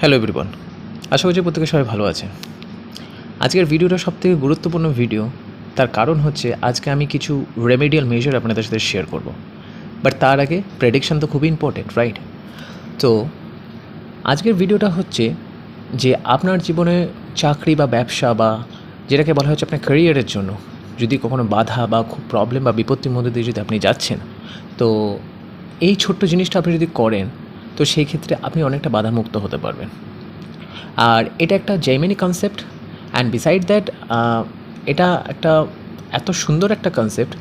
Hello everyone আশা করছি প্রত্যেকে সবাই ভালো আছে আজকের ভিডিওটা সবথেকে গুরুত্বপূর্ণ ভিডিও। তার কারণ হচ্ছে, আজকে আমি কিছু রেমেডিয়াল মেজার আপনাদের সাথে শেয়ার করব। বাট তার আগে প্রেডিকশান তো খুবই ইম্পর্টেন্ট রাইট তো, আজকের ভিডিওটা হচ্ছে যে আপনার জীবনে চাকরি বা ব্যবসা বা যেটাকে বলা হচ্ছে আপনার ক্যারিয়ারের জন্য, যদি কখনো বাধা বা খুব প্রবলেম বা বিপত্তির মধ্যে দিয়ে যদি আপনি যাচ্ছেন, তো এই ছোট্ট জিনিসটা আপনি যদি করেন তো সেই ক্ষেত্রে আপনি অনেকটা বাধামুক্ত হতে পারবেন। আর এটা একটা Jaimini concept and beside that এটা একটা এত সুন্দর একটা কনসেপ্ট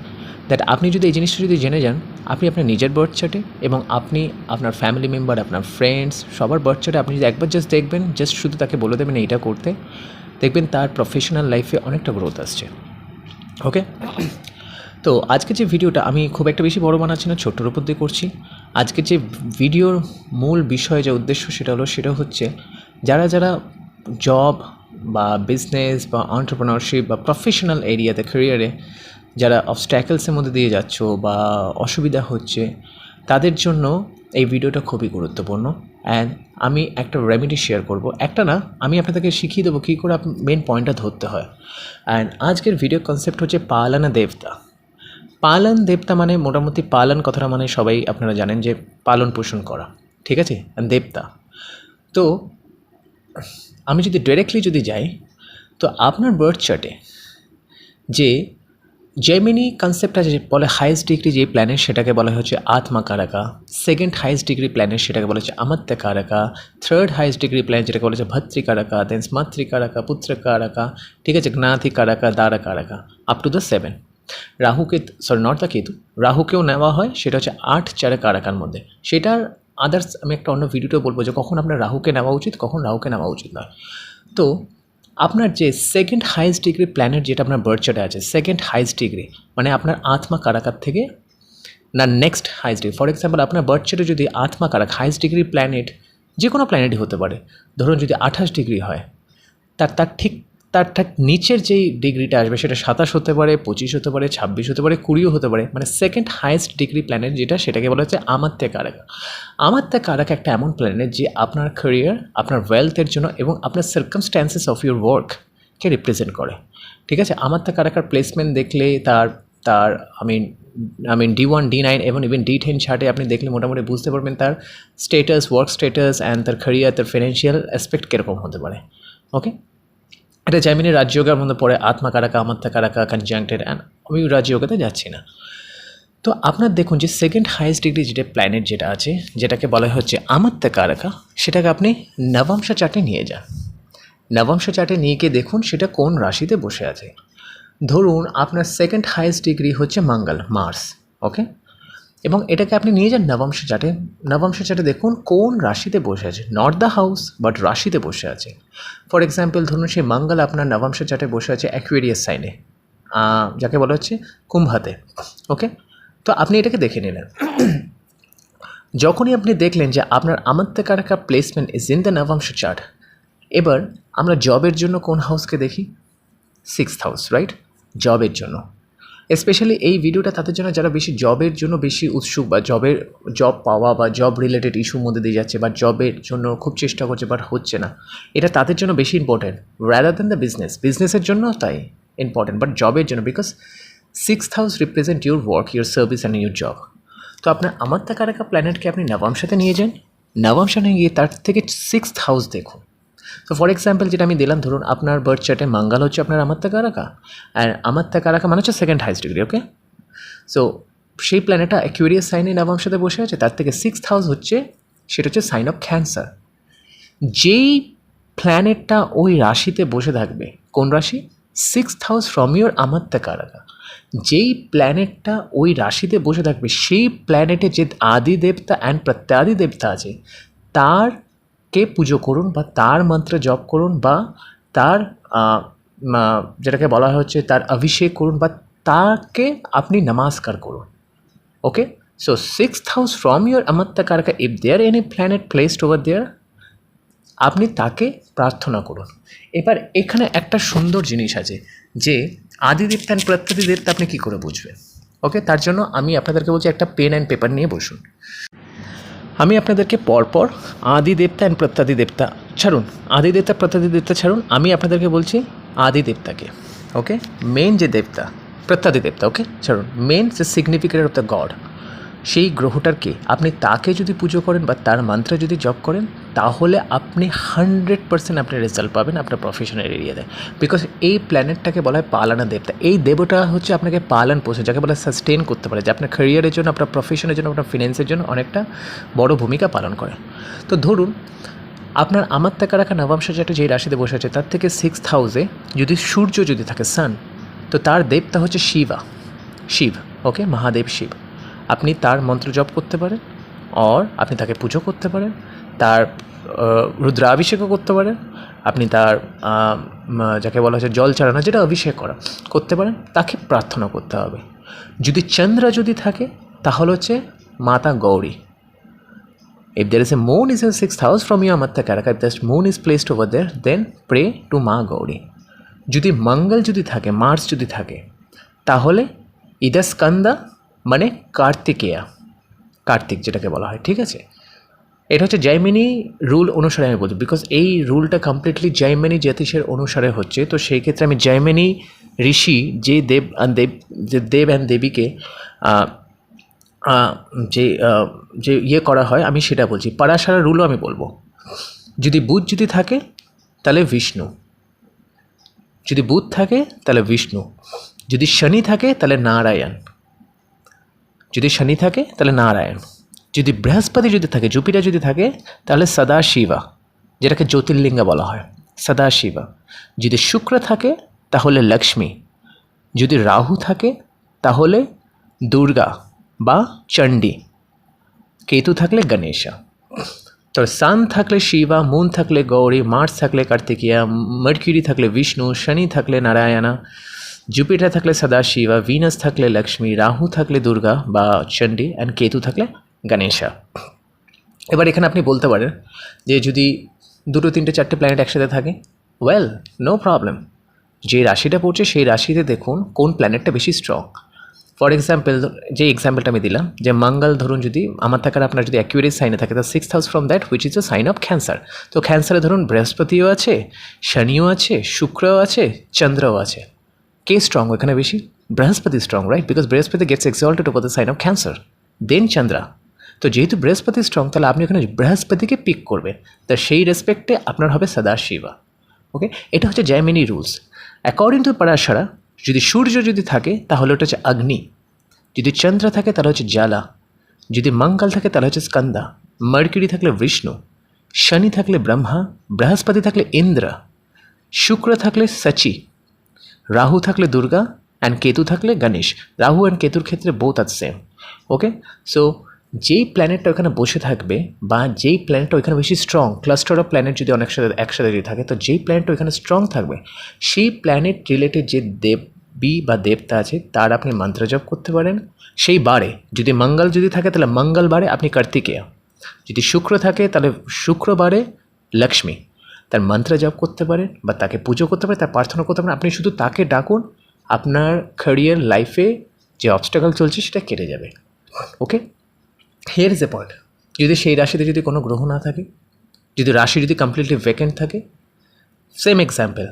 দ্যাট আপনি যদি এই জিনিসটা যদি জেনে যান, আপনি আপনার নিজের বার্থ চার্টে এবং আপনি আপনার ফ্যামিলি মেম্বার আপনার ফ্রেন্ডস সবার বার্থ চার্টে আপনি যদি একবার জাস্ট দেখবেন জাস্ট শুধু তাকে বলে দেবেন এইটা করতে, দেখবেন তার প্রফেশনাল লাইফে অনেকটা গ্রোথ আসছে। ওকে তো আজকে যে ভিডিওটা, আমি খুব একটা বেশি বড় বানাচ্ছি না, ছোট্টর উপর দিয়ে করছি। আজকে যে ভিডিওর মূল বিষয়, যে উদ্দেশ্য সেটা হলো, সেটা হচ্ছে যারা যারা জব বা বিজনেস বা অন্টারপ্রেনারশিপ বা প্রফেশনাল এরিয়াতে ক্যারিয়ারে যারা অবস্ট্যাকেলসের মধ্যে দিয়ে যাচ্ছ বা অসুবিধা হচ্ছে, তাদের জন্য এই ভিডিওটা খুবই গুরুত্বপূর্ণ। অ্যান্ড আমি একটা রেমেডি শেয়ার করব। একটা না, আমি আপনাদেরকে শিখিয়ে দেবো কী করে মেন পয়েন্টটা ধরতে হয়। অ্যান্ড আজকের ভিডিও কনসেপ্ট হচ্ছে পালানা দেবতা। পালন দেবতা মানে মোটামুটি পালন কথাটা মানে সবাই আপনারা জানেন যে পালন পোষণ করা, ঠিক আছে? দেবতা। তো আমি যদি ডাইরেক্টলি যদি যাই, তো আপনার বার্থ চার্টে যে জেমিনি কনসেপ্ট আছে বলে হাইয়েস্ট ডিগ্রি যে প্ল্যানেট সেটাকে বলা হচ্ছে আত্মা কারাকা সেকেন্ড হাইয়েস্ট ডিগ্রি প্ল্যানেট সেটাকে বলা হচ্ছে আমাত্য কারাকা থার্ড হাইয়েস্ট ডিগ্রি প্ল্যানেট যেটাকে বলা হচ্ছে ভত্রি কারাকা দেন স্মাত্রি কারাকা, পুত্র কারাকা, ঠিক আছে? জ্ঞাতি কারাকা, দ্বারা কারাকা আপ টু দ্য সেভেন রাহুকে সরি দ্য কেতু, রাহুকেও নেওয়া হয়, সেটা হচ্ছে আট চারে কারাকার মধ্যে। সেটার আদার্স আমি একটা অন্য ভিডিওতে বলব যে কখন আপনার রাহুকে নেওয়া উচিত, কখন রাহুকে নেওয়া উচিত নয়। তো, আপনার যে সেকেন্ড হাইয়েস্ট ডিগ্রি প্ল্যানেট যেটা আপনার বার্থ চার্টে আছে সেকেন্ড হাইয়েস্ট ডিগ্রি মানে আপনার আত্মা কারাকার থেকে না next highest degree for example আপনার বার্থ চার্টে যদি আত্মা কারাক হাইয়েস্ট ডিগ্রি প্ল্যানেট যে কোনো প্ল্যানেটই হতে পারে। ধরুন যদি আঠাশ ডিগ্রি হয়, তার তার ঠিক তার ঠিক নিচের যেই ডিগ্রিটা আসবে সেটা সাতাশ হতে পারে, পঁচিশ হতে পারে, ছাব্বিশ হতে পারে, কুড়িও হতে পারে মানে সেকেন্ড হাইয়েস্ট ডিগ্রি প্ল্যানেট যেটা সেটাকে বলা হচ্ছে আমাত্য কারাকা আমাত্য কারাকা একটা এমন প্ল্যানেট যে আপনার ক্যারিয়ার আপনার ওয়েলথের জন্য এবং আপনার সার্কামস্ট্যান্সেস অফ ইউর ওয়ার্ককে রিপ্রেজেন্ট করে। ঠিক আছে? আমাত্য কারাকার প্লেসমেন্ট দেখলে তার তার I mean I mean D one D nine এবং ইভেন ডি টেন চার্টে আপনি দেখলে মোটামুটি বুঝতে পারবেন তার স্টেটাস ওয়ার্ক স্টেটাস অ্যান্ড তার ক্যারিয়ার তার ফিনান্সিয়াল অ্যাসপেক্ট কীরকম হতে পারে। ওকে এটা জামিনি রাজযোগের মধ্যে পড়ে আত্মা কারাকা আমাত্মা কারাকা কনজাংটেড অ্যান্ড আমি রাজযোগেতে যাচ্ছি না। তো আপনার দেখুন যে সেকেন্ড হাইয়েস্ট ডিগ্রি যেটা প্ল্যানেট যেটা আছে, যেটাকে বলা হচ্ছে আমাত্মা কারাকা, সেটাকে আপনি নবংশ চার্টে নিয়ে যান। নবংশ চার্টে নিয়ে গিয়ে দেখুন সেটা কোন রাশিতে বসে আছে। ধরুন আপনার সেকেন্ড হাইয়েস্ট ডিগ্রি হচ্ছে মঙ্গল মার্স ওকে এবং এটাকে আপনি নিয়ে যান নবংশ চাটে। নবংশ চাটে দেখুন কোন রাশিতে বসে আছে। নট দ্য হাউস বাট রাশিতে বসে আছে। ফর এক্সাম্পল ধরুন সেই মঙ্গল আপনার নবংশ চাটে বসে আছে অ্যাকুয়েরিয়াস সাইনে যাকে বলা হচ্ছে কুম্ভাতে। ওকে তো আপনি এটাকে দেখে নিলেন। যখনই আপনি দেখলেন যে আপনার আমাত্মকারকা placement is in the navamsa chart এবার আমরা জবের জন্য কোন হাউসকে দেখি? সিক্সথ হাউস রাইট জবের জন্য। স্পেশালি এই ভিডিওটা তাদের জন্য যারা বেশি জবের জন্য বেশি উৎসুক বা জবের জব পাওয়া বা জব রিলেটেড ইস্যুর মধ্যে দিয়ে যাচ্ছে বা জবের জন্য খুব চেষ্টা করছে বাট হচ্ছে না, এটা তাদের জন্য বেশি important rather than the business বিজনেসের জন্য তাই ইম্পর্টেন্ট বাট জবের জন্য because six house represent your work your service and your job তো আপনার আমার তাকারাকা প্ল্যানেটকে আপনি নবংশাতে নিয়ে যান? নবংশানে গিয়ে তার থেকে সিক্সথ হাউস দেখুন। তো ফর এক্সাম্পল যেটা আমি দিলাম, ধরুন আপনার বার্থ চার্টে মঙ্গল হচ্ছে আপনার আমাত্তা কারাকা আর আমাত্তা কারাকা মানে হচ্ছে second highest degree okay so সেই প্ল্যানেটটা অ্যাকুয়ারিয়াস সাইনে নবংশতে বসে আছে, তার থেকে সিক্সথ হাউস হচ্ছে, সেটা হচ্ছে সাইন অফ ক্যান্সার যেই প্ল্যানেটটা ওই রাশিতে বসে থাকবে, কোন রাশি? সিক্সথ হাউস ফ্রম ইউর আমাত্তা কারাকা যেই প্ল্যানেটটা ওই রাশিতে বসে থাকবে, সেই প্ল্যানেটে যে আদি দেবতা অ্যান্ড প্রত্যাদি দেবতা আছে, তার কে পুজো করুন বা তার মন্ত্রে জপ করুন বা তার যেটাকে বলা হচ্ছে তার অভিষেক করুন বা তাকে আপনি নমস্কার করুন, okay? So six house from your আমাত্তাকারকা if there any planet placed over there আপনি তাকে প্রার্থনা করুন। এবার এখানে একটা সুন্দর জিনিস আছে যে আদিদেবতা অ্যান্ড প্রত্যেক দেবতা আপনি কী করে বুঝবেন? ওকে, তার জন্য আমি আপনাদেরকে বলছি একটা পেন অ্যান্ড পেপার নিয়ে বসুন। আমি আপনাদেরকে পরপর আদি দেবতা অ্যান্ড প্রত্যাদি দেবতা ছাড়ুন। আদি দেবতা প্রত্যাদি দেবতা ছাড়ুন। আমি আপনাদেরকে বলছি আদি দেবতাকে ওকে মেন যে দেবতা প্রত্যাদি দেবতা ওকে ছাড়ুন। মেন যে সিগনিফিকেন্ট অফ দ্য গড সেই গ্রহটারকে আপনি তাকে যদি পুজো করেন বা তার মন্ত্র যদি জপ করেন, তাহলে আপনি হান্ড্রেড পার্সেন্ট আপনি রেজাল্ট পাবেন আপনার প্রফেশনের এরিয়াতে বিকজ এই প্ল্যানেটটাকে বলা হয় পালানা দেবতা এই দেবতা হচ্ছে আপনাকে পালন পোষে, যাকে বলা সাস্টেন করতে পারে, যে আপনার ক্যারিয়ারের জন্য, আপনার প্রফেশনের জন্য, আপনার ফিনান্সের জন্য অনেকটা বড় ভূমিকা পালন করে। তো ধরুন, আপনার আমার টাকা রাখা নবাংশ যেটা যেই রাশিতে বসে আছে, তার থেকে সিক্স হাউসে যদি সূর্য যদি থাকে সান তো তার দেবতা হচ্ছে শিবা। শিব ওকে মহাদেব শিব। আপনি তার মন্ত্র জপ করতে পারেন অর আপনি তাকে পুজো করতে পারেন তার রুদ্রাভিষেকও করতে পারেন আপনি তার যাকে বলা হচ্ছে জল চালানো যেটা অভিষেক করা করতে পারেন তাকে প্রার্থনা করতে হবে। যদি চন্দ্র যদি থাকে তাহলে হচ্ছে Mata Gauri. If there is a moon is in sixth house from your Matta Karaka, if the moon is placed over there, then pray to মা গৌরী যদি মঙ্গল যদি থাকে মার্স যদি থাকে তাহলে ইদা স্কন্দা মানে কার্তিকেয়া, কার্তিক যেটাকে বলা হয়, ঠিক আছে? এটা হচ্ছে জৈমিনি রুল অনুসারে আমি বলছি বিকজ এই রুলটা কমপ্লিটলি জৈমিনি জ্যোতিষের অনুসারে হচ্ছে, তো সেই ক্ষেত্রে আমি জৈমিনি ঋষি যে দেব দেব, যে দেব অ্যান্ড দেবীকে যে যে ইয়ে করা হয়, আমি সেটা বলছি। পারাসারা রুলও আমি বলব। যদি বুধ যদি থাকে, তাহলে বিষ্ণু। যদি বুধ থাকে, তাহলে বিষ্ণু। যদি শনি থাকে, তাহলে নারায়ণ। যদি শনি থাকে তাহলে নারায়ণ যদি বৃহস্পতি যদি থাকে জুপিটার যদি থাকে তাহলে সদা শিবা যেটাকে জ্যোতির্লিঙ্গ বলা হয় সদা শিবা যদি শুক্র থাকে তাহলে লক্ষ্মী যদি রাহু থাকে তাহলে দুর্গা বা চণ্ডী কেতু থাকলে গণেশা তো সান থাকলে শিবা মুন থাকলে গৌরী মার্স থাকলে কার্তিকেয়া মার্কিউরি থাকলে বিষ্ণু শনি থাকলে নারায়ণা জুপিটার থাকলে সদাশিবা, ভিনাস থাকলে লক্ষ্মী, রাহু থাকলে দুর্গা বা চণ্ডী অ্যান্ড কেতু থাকলে গণেশা। এবার এখানে আপনি বলতে পারেন যে যদি দুটো, তিনটে, চারটে প্ল্যানেট একসাথে থাকে ওয়েল নো প্রবলেম যে রাশিটা পড়ছে সেই রাশিতে দেখুন কোন প্ল্যানেটটা বেশি স্ট্রং ফর এক্সাম্পল যে এক্সাম্পলটা আমি দিলাম, যে মঙ্গল ধরুন যদি আমার থাকার আপনার যদি অ্যাকিউরেট সাইনে থাকে তো six house from that which is a sign of Cancer তো ক্যান্সারে ধরুন বৃহস্পতিও আছে, শনিও আছে, শুক্রও আছে, চন্দ্রও আছে। কে স্ট্রং এখানে বেশি? Brihaspati strong right because Brihaspati gets exalted over the sign of Cancer then Chandra তো যেহেতু বৃহস্পতি স্ট্রং তাহলে আপনি ওখানে বৃহস্পতিকে পিক করবেন। তা সেই রেসপেক্টে আপনার হবে সদা শিবা ওকে এটা হচ্ছে Jaimini rules according to Parashara যদি সূর্য যদি থাকে, তাহলে ওটা হচ্ছে অগ্নি যদি চন্দ্র থাকে, তাহলে হচ্ছে জ্বালা যদি মঙ্গল থাকে, তাহলে হচ্ছে স্কন্দা মার্কিরি থাকলে বিষ্ণু শনি থাকলে ব্রহ্মা বৃহস্পতি থাকলে ইন্দ্র শুক্র থাকলে সচি রাহু থাকলে দুর্গা অ্যান্ড কেতু থাকলে গণেশ। রাহু অ্যান্ড কেতুর ক্ষেত্রে both are same okay so যেই প্ল্যানেটটা ওখানে বসে থাকবে বা যেই প্ল্যানেটটা ওইখানে বেশি স্ট্রং ক্লাস্টার অফ প্ল্যানেট যদি অনেক সাথে একসাথে যদি থাকে, তো যেই প্ল্যানেটটা ওইখানে স্ট্রং থাকবে, সেই প্ল্যানেট রিলেটেড যে দেবী বা দেবতা আছে, তার আপনি মন্ত্র জপ করতে পারেন। সেই বারে যদি মঙ্গল যদি থাকে, তাহলে মঙ্গলবারে আপনি কার্তিকেয়া। যদি শুক্র থাকে, তাহলে শুক্রবারে লক্ষ্মী। তার মন্ত্র জপ করতে পারেন বা তাকে পুজো করতে পারেন, তার প্রার্থনা করতে পারেন, আপনি শুধু তাকে ডাকুন, আপনার ক্যারিয়ার লাইফে যে অবস্টাকল চলছে সেটা কেটে যাবে। Okay here is a point যদি সেই রাশিতে যদি কোনো গ্রহ না থাকে, যদি রাশি যদি কমপ্লিটলি ভ্যাকেন্ট থাকে সেম এক্সাম্পল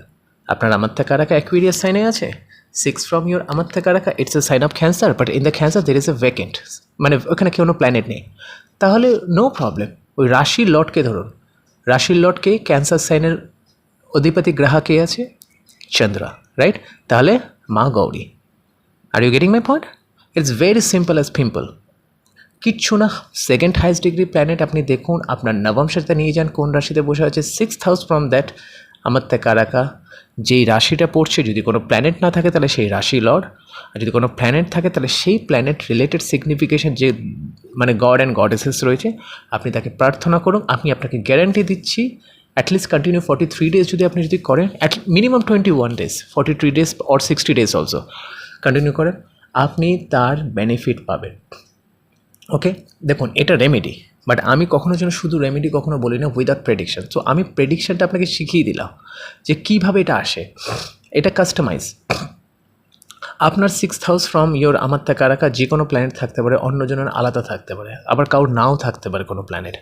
আপনার আমাত্তা কারাকা অ্যাকুইরিয়াস সাইনে আছে? সিক্স ফ্রম ইউর আমাত্তা কারাকা it's a sign of Cancer but in the Cancer there is a vacant মানে ওখানে কোনো প্ল্যানেট নেই। তাহলে নো প্রবলেম ওই রাশির লটকে ধরুন। রাশির লটকে ক্যান্সার সাইনের অধিপতি গ্রাহ কে আছে? চন্দ্র রাইট তাহলে মা Gauri. Are you getting my point it's very simple as pimple কিচ্ছু না সেকেন্ড হাইস্ট ডিগ্রি প্ল্যানেট আপনি দেখুন, আপনার নবম সাথে নিয়ে যান, কোন রাশিতে বসে আছে? সিক্স হাউস ফ্রম দ্যাট আমার তে কারাকা যেই রাশিটা পড়ছে, যদি কোনো প্ল্যানেট না থাকে তাহলে সেই রাশি লর্ড আর যদি কোনো প্ল্যানেট থাকে তাহলে সেই প্ল্যানেট রিলেটেড সিগনিফিকেশান যে মানে গড অ্যান্ড গডেসেস রয়েছে, আপনি তাকে প্রার্থনা করুন, আমি আপনাকে গ্যারান্টি দিচ্ছি at least continue forty three days যদি আপনি যদি করেন at minimum twenty one days forty three days or sixty days also continue করেন, আপনি তার বেনিফিট পাবেন। ওকে দেখুন, এটা রেমেডি বাট আমি কখনো যেন শুধু রেমেডি কখনো বলি না উইদাউট প্রেডিকশান সো আমি প্রেডিকশানটা আপনাকে শিখিয়ে দিলাম যে কীভাবে এটা আসে। এটা কাস্টমাইজ আপনার সিক্স হাউস ফ্রম ইয়োর আমার তাকারাকা যে কোনো প্ল্যানেট থাকতে পারে, অন্যজনের আলাদা থাকতে পারে, আবার কারোর নাও থাকতে পারে কোনো প্ল্যানেট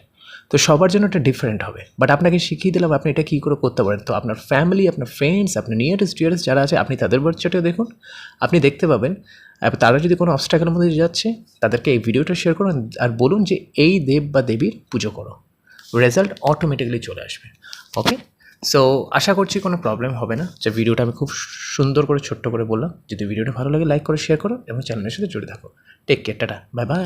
তো সবার জন্য এটা ডিফারেন্ট হবে। বাট আপনাকে শিখিয়ে দিলাম আপনি এটা কী করে করতে পারেন। তো আপনার ফ্যামিলি আপনার ফ্রেন্ডস আপনার নিয়ারেস্ট ডিয়ারেস্ট যারা আছে, আপনি তাদের বার্থচার্টে দেখুন। আপনি দেখতে পাবেন তারা যদি কোনো অবস্ট্রাকের মধ্যে যাচ্ছে, তাদেরকে এই ভিডিওটা শেয়ার করুন আর বলুন যে এই দেব বা দেবীর পুজো করো। রেজাল্ট অটোমেটিক্যালি চলে আসবে। ওকে সো আশা করছি কোনো প্রবলেম হবে না। যে ভিডিওটা আমি খুব সুন্দর করে, ছোট্ট করে বললাম। যদি ভিডিওটা ভালো লাগে লাইক করে শেয়ার করো এবং চ্যানেলের সাথে জুড়ে থাকো। Take care tata. Bye bye